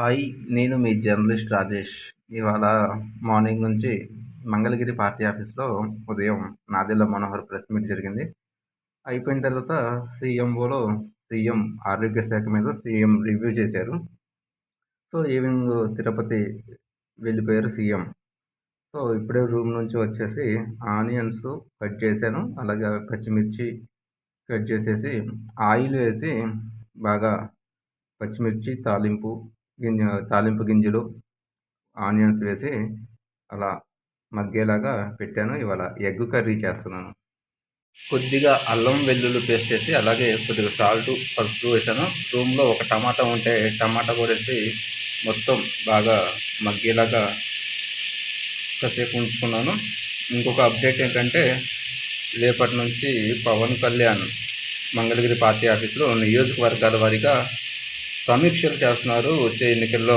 Hi నేను మీ journalist Rajesh. ఇవాళ morning నుంచి మంగళగిరి పార్టీ ఆఫీస్లో ఉదయం నాదెళ్ళ మనోహర్ ప్రెస్ మీట్ జరిగింది. అయిపోయిన తర్వాత సీఎంఓలో సీఎం ఆరోగ్య శాఖ మీద సీఎం రివ్యూ చేశారు. సో ఈవినింగ్ తిరుపతి వెళ్ళిపోయారు సీఎం. సో ఇప్పుడే రూమ్ నుంచి వచ్చేసి ఆనియన్స్ కట్ చేశాను. అలాగే పచ్చిమిర్చి కట్ చేసేసి ఆయిల్ వేసి బాగా పచ్చిమిర్చి తాలింపు గింజ తాలింపు గింజలు ఆనియన్స్ వేసి అలా మగ్గేలాగా పెట్టాను. ఇవాళ ఎగ్ కర్రీ చేస్తున్నాను. కొద్దిగా అల్లం వెల్లుల్లి పేస్ట్ వేసి అలాగే కొద్దిగా సాల్ట్ పసుపు వేసాను. రూమ్లో ఒక టమాటా ఉంటే టమాటా కూడా వేసి మొత్తం బాగా మగ్గేలాగా కాసేపు ఉంచుకున్నాను. ఇంకొక అప్డేట్ ఏంటంటే రేపటి నుంచి పవన్ కళ్యాణ్ మంగళగిరి పార్టీ ఆఫీసులో నియోజకవర్గాల వారీగా సమీక్షలు చేస్తున్నారు. వచ్చే ఎన్నికల్లో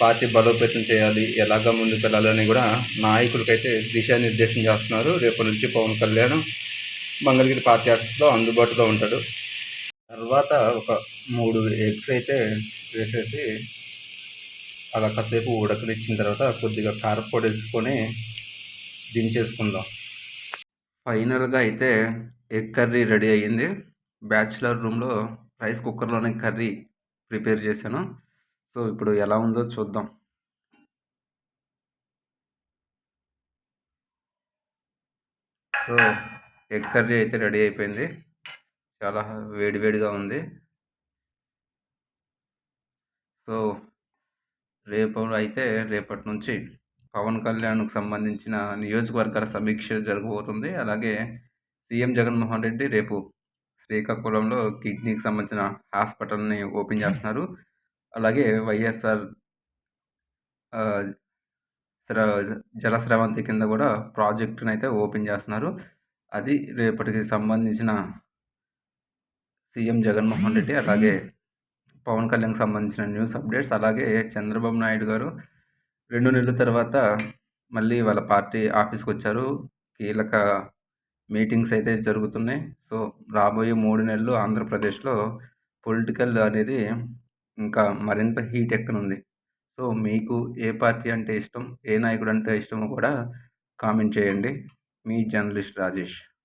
పార్టీ బలోపేతం చేయాలి ఎలాగ ముందుకు వెళ్ళాలని కూడా నాయకులకైతే దిశానిర్దేశం చేస్తున్నారు. రేపటి నుంచి పవన్ కళ్యాణ్ మంగళగిరి పార్టీ ఆఫీస్లో అందుబాటులో ఉంటాడు. తర్వాత ఒక మూడు ఎగ్స్ అయితే వేసేసి అలా కాసేపు ఉడకనిచ్చిన తర్వాత కొద్దిగా కారపొడి వేసుకొని దించేసుకుందాం. ఫైనల్గా అయితే ఎగ్ కర్రీ రెడీ అయ్యింది. బ్యాచిలర్ రూమ్లో రైస్ కుక్కర్లోనే కర్రీ ప్రిపేర్ చేశాను. సో ఇప్పుడు ఎలా ఉందో చూద్దాం. సో ఎగ్ కర్రీ అయితే రెడీ అయిపోయింది. చాలా వేడివేడిగా ఉంది. సో రేపు అయితే రేపటి నుంచి పవన్ కళ్యాణ్కు సంబంధించిన నియోజకవర్గాల సమీక్ష జరగబోతుంది. అలాగే సీఎం జగన్మోహన్ రెడ్డి రేపు శ్రీకాకుళంలో కిడ్నీకి సంబంధించిన హాస్పిటల్ని ఓపెన్ చేస్తున్నారు. అలాగే వైఎస్ఆర్ జల స్రవంతి కింద కూడా ప్రాజెక్టుని అయితే ఓపెన్ చేస్తున్నారు. అది రేపటికి సంబంధించిన సీఎం జగన్మోహన్ రెడ్డి అలాగే పవన్ కళ్యాణ్కి సంబంధించిన న్యూస్ అప్డేట్స్ అలాగే చంద్రబాబు నాయుడు గారు రెండు నెలల తర్వాత మళ్ళీ వాళ్ళ పార్టీ ఆఫీస్కి వచ్చారు. కీలక మీటింగ్స్ అయితే జరుగుతున్నాయి. సో రాబోయే మూడు నెలలు ఆంధ్రప్రదేశ్లో పొలిటికల్ అనేది ఇంకా మరింత హీట్ ఎక్కనుంది. సో మీకు ఏ పార్టీ అంటే ఇష్టం ఏ నాయకుడు అంటే ఇష్టమో కూడా కామెంట్ చేయండి. మీ జర్నలిస్ట్ రాజేష్.